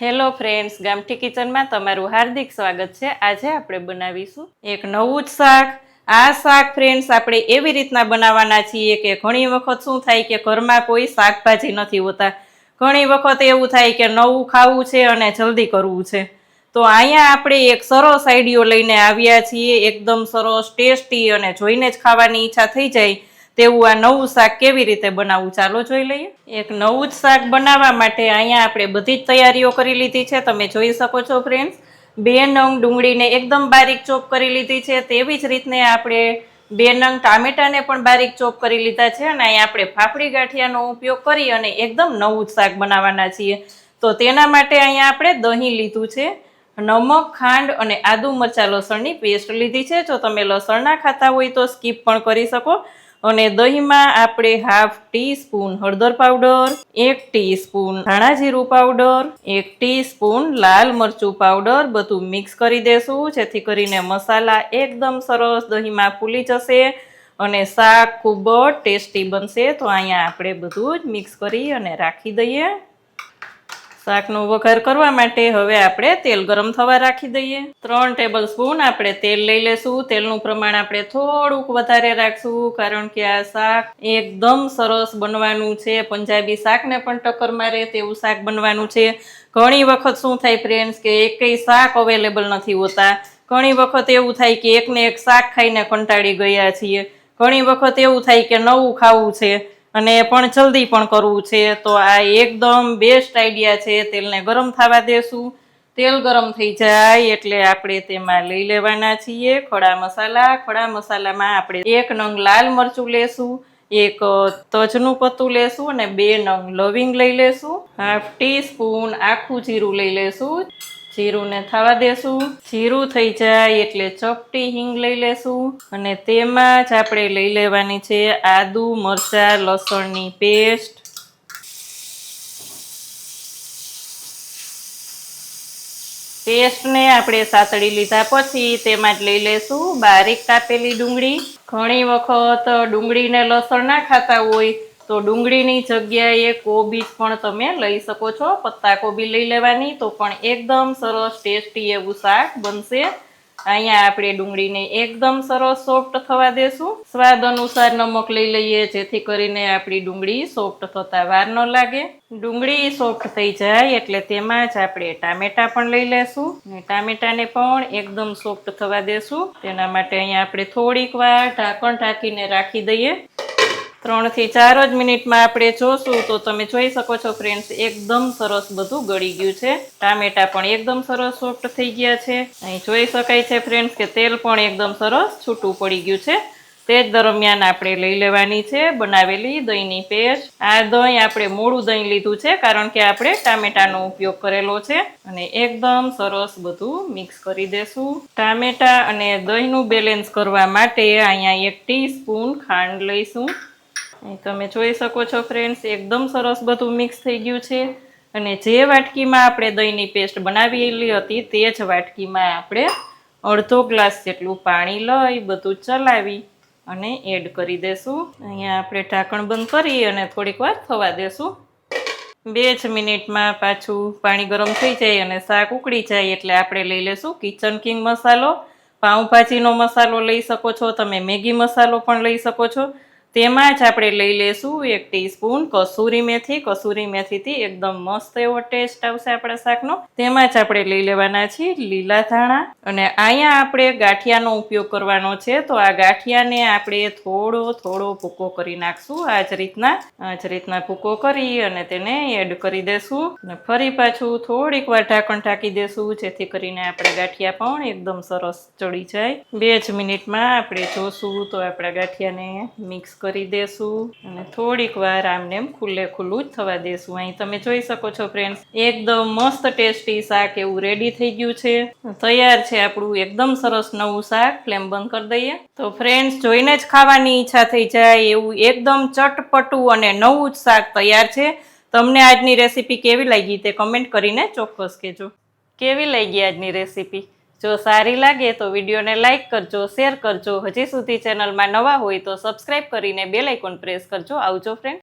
Hello friends ગામઠી કિચનમાં તમારું હાર્દિક સ્વાગત છે. આજે આપણે બનાવીશું એક નવું જ શાક. આ શાક ફ્રેન્ડ્સ આપણે એવી રીતના બનાવવાના છીએ કે ઘણી વખત શું થાય કે ઘરમાં કોઈ શાકભાજી નથી હોતા. ઘણી વખત એવું થાય કે નવું ખાવું છે અને જલ્દી કરવું છે. તો અહીંયા આપણે એક સરસ આઈડિયો લઈને આવ્યા છીએ. એકદમ સરસ, ટેસ્ટી અને જોઈને જ ખાવાની ઈચ્છા થઈ જાય. તેવું આ નવું શાક કેવી રીતે બનાવવું? ચાલો જોઈ લઈએ. એક નવું જ શાક બનાવવા માટે અહીંયા આપણે બધી જ તૈયારીઓ કરી લીધી છે. તમે જોઈ શકો છો ફ્રેન્ડ્સ બે નંગ ડુંગળીને એકદમ બારીક ચોપ કરી લીધી છે. તેવી જ રીતને આપણે બે નંગ ટામેટાને પણ બારીક ચોપ કરી લીધા છે અને અહીંયા આપણે ફાફડી ગાંઠિયાનો ઉપયોગ કરી અને એકદમ નવું જ શાક બનાવવાના છીએ. તો તેના માટે અહીંયા આપણે દહીં લીધું છે, નમક, ખાંડ અને આદુ મરચા લસણની પેસ્ટ લીધી છે. જો તમે લસણ ના ખાતા હોય તો સ્કીપ પણ કરી શકો. અને દહીંમાં આપણે હાફ ટી સ્પૂન હળદર પાવડર, એક ટી સ્પૂન ધાણા જીરું પાવડર, એક ટી સ્પૂન લાલ મરચું પાવડર બધું મિક્સ કરી દેશું, જેથી કરીને મસાલા એકદમ સરસ દહીંમાં ફૂલી જશે અને શાક ખૂબ જ ટેસ્ટી બનશે. તો અહીંયા આપણે બધું જ મિક્સ કરી અને રાખી દઈએ. શાકનો વઘાર કરવા માટે હવે આપણે તેલ ગરમ થવા રાખી દઈએ. ત્રણ ટેબલ સ્પૂન આપણે તેલ લઈ લેશું. તેલનું પ્રમાણ આપણે થોડુંક વધારે રાખશું, કારણ કે આ શાક એકદમ સરસ બનવાનું છે. પંજાબી શાકને પણ ટક્કર મારે તેવું શાક બનવાનું છે. ઘણી વખત શું થાય ફ્રેન્ડ્સ કે એકેય શાક અવેલેબલ નથી હોતા. ઘણી વખત એવું થાય કે એકને એક શાક ખાઈને કંટાળી ગયા છીએ. ઘણી વખત એવું થાય કે નવું ખાવું છે. અને પણ જલ્દી પણ કરવું છે. તો આ એકદમ બેસ્ટ આઈડિયા છે. તેલને ગરમ થવા દેશું. તેલ ગરમ થઈ જાય એટલે આપણે તેમાં લઈ લેવાના છીએ ખડા મસાલા. ખડા મસાલામાં આપણે એક નંગ લાલ મરચું લેશું, એક તજનું પત્તું લેશું અને બે નંગ લવિંગ લઈ લેશું. હાફ ટી સ્પૂન આખું જીરું લઈ લેશું. જીરુંને થવા દેશું. જીરું થઈ જાય એટલે ચપટી હિંગ લઈ લેશું અને તેમાં જ આપણે લઈ લેવાની છે આદુ, મરચાં, લસણની પેસ્ટ. પેસ્ટને આપણે સાતળી લીધા પછી તેમાં જ લઈ લેશું બારીક કાપેલી ડુંગળી. ઘણી વખત ડુંગળીને લસણ ના ખાતા હોય તો ડુંગળીની જગ્યાએ કોબીજ પણ તમે લઈ શકો છો. પત્તા કોબી લઈ લેવાની. તો પણ એકદમ સરસ ટેસ્ટી એવું શાક બનશે. અહીંયા આપણે ડુંગળીને એકદમ સરસ સોફ્ટ થવા દેશું. સ્વાદ અનુસાર નમક લઈ લઈએ, જેથી કરીને આપણી ડુંગળી સોફ્ટ થતા વાર ન લાગે. ડુંગળી સોફ્ટ થઈ જાય એટલે તેમાં જ આપણે ટામેટા પણ લઈ લેશું. ટામેટાને પણ એકદમ સોફ્ટ થવા દેશું. તેના માટે અહીંયા આપણે થોડીક વાર ઢાંકણ ઢાંકીને રાખી દઈએ. ત્રણથી ચાર જ મિનિટમાં આપણે જોશું તો તમે જોઈ શકો છો ફ્રેન્ડ્સ એકદમ સરસ બધું ગળી ગયું છે. ટામેટા પણ એકદમ સરસ સોફ્ટ થઈ ગયા છે. અહીં જોઈ શકાય છે ફ્રેન્ડ્સ કે તેલ પણ એકદમ સરસ છૂટું પડી ગયું છે. તે જ દરમિયાન આપણે લઈ લેવાની છે બનાવેલી દહીંની પેસ્ટ આ દહીં આપણે મોડું દહીં લીધું છે કારણ કે આપણે ટામેટાનો ઉપયોગ કરેલો છે અને એકદમ સરસ બધું મિક્સ કરી દેશું. ટામેટા અને દહીંનું બેલેન્સ કરવા માટે અહીંયા એક ટીસ્પૂન ખાંડ લઈશું. તમે જોઈ શકો છો ફ્રેન્ડ્સ એકદમ સરસ બધું મિક્સ થઈ ગયું છે. અને જે વાટકીમાં આપણે દહીંની પેસ્ટ બનાવેલી હતી તે જ વાટકીમાં આપણે અડધો ગ્લાસ જેટલું પાણી લઈ બધું ચલાવી અને એડ કરી દેશું. અહીંયા આપણે ઢાંકણ બંધ કરી અને થોડીક વાર થવા દેશું. બે જ મિનિટમાં પાછું પાણી ગરમ થઈ જાય અને શાક ઉકળી જાય એટલે આપણે લઈ લેશું કિચન કિંગ મસાલો. પાઉંભાજીનો મસાલો લઈ શકો છો, તમે મેગી મસાલો પણ લઈ શકો છો. તેમાં જ આપણે લઈ લેશું એક ટીસ્પૂન કસૂરી મેથી. કસૂરી મેથીથી એકદમ મસ્ત એવો ટેસ્ટ આવશે આપણા શાકનો. તેમાં જ આપણે લઈ લેવાના છીએ લીલા ધાણા. અને અહીંયા આપણે ગાંઠિયાનો ઉપયોગ કરવાનો છે. તો આ ગાંઠિયાને આપણે થોડો થોડો ભૂકો કરી નાખશું. આ જ રીતના, આ જ રીતના ભૂકો કરી અને તેને એડ કરી દેશું. અને ફરી પાછું થોડીક વાર ઢાંકણ ઢાંકી દેશું, જેથી કરીને આપણે ગાંઠિયા પણ એકદમ સરસ ચડી જાય. બે જ મિનિટમાં આપણે જોશું તો આપણા ગાંઠિયાને મિક્સ કરી દેશું અને થોડીક વાર આમને એમ ખુલ્લે ખુલ્લું જ થવા દેશું. અહીં તમે જોઈ શકો છો ફ્રેન્ડ્સ એકદમ મસ્ત ટેસ્ટી શાક એવું રેડી થઈ ગયું છે. તૈયાર છે આપણું એકદમ સરસ નવું શાક. ફ્લેમ બંધ કરી દઈએ. તો ફ્રેન્ડ્સ જોઈને જ ખાવાની ઈચ્છા થઈ જાય એવું એકદમ ચટપટું અને નવું જ શાક તૈયાર છે. તમને આજની રેસીપી કેવી લાગી તે કમેન્ટ કરીને ચોક્કસ કહેજો. કેવી લાગી આજની રેસીપી જો સારી લાગે તો વિડીયોને લાઇક કરજો, શેર કરજો. હજી સુધી ચેનલમાં નવા હોય તો સબસ્ક્રાઇબ કરીને બેલ આઇકોન પ્રેસ કરજો. આવજો ફ્રેન્ડ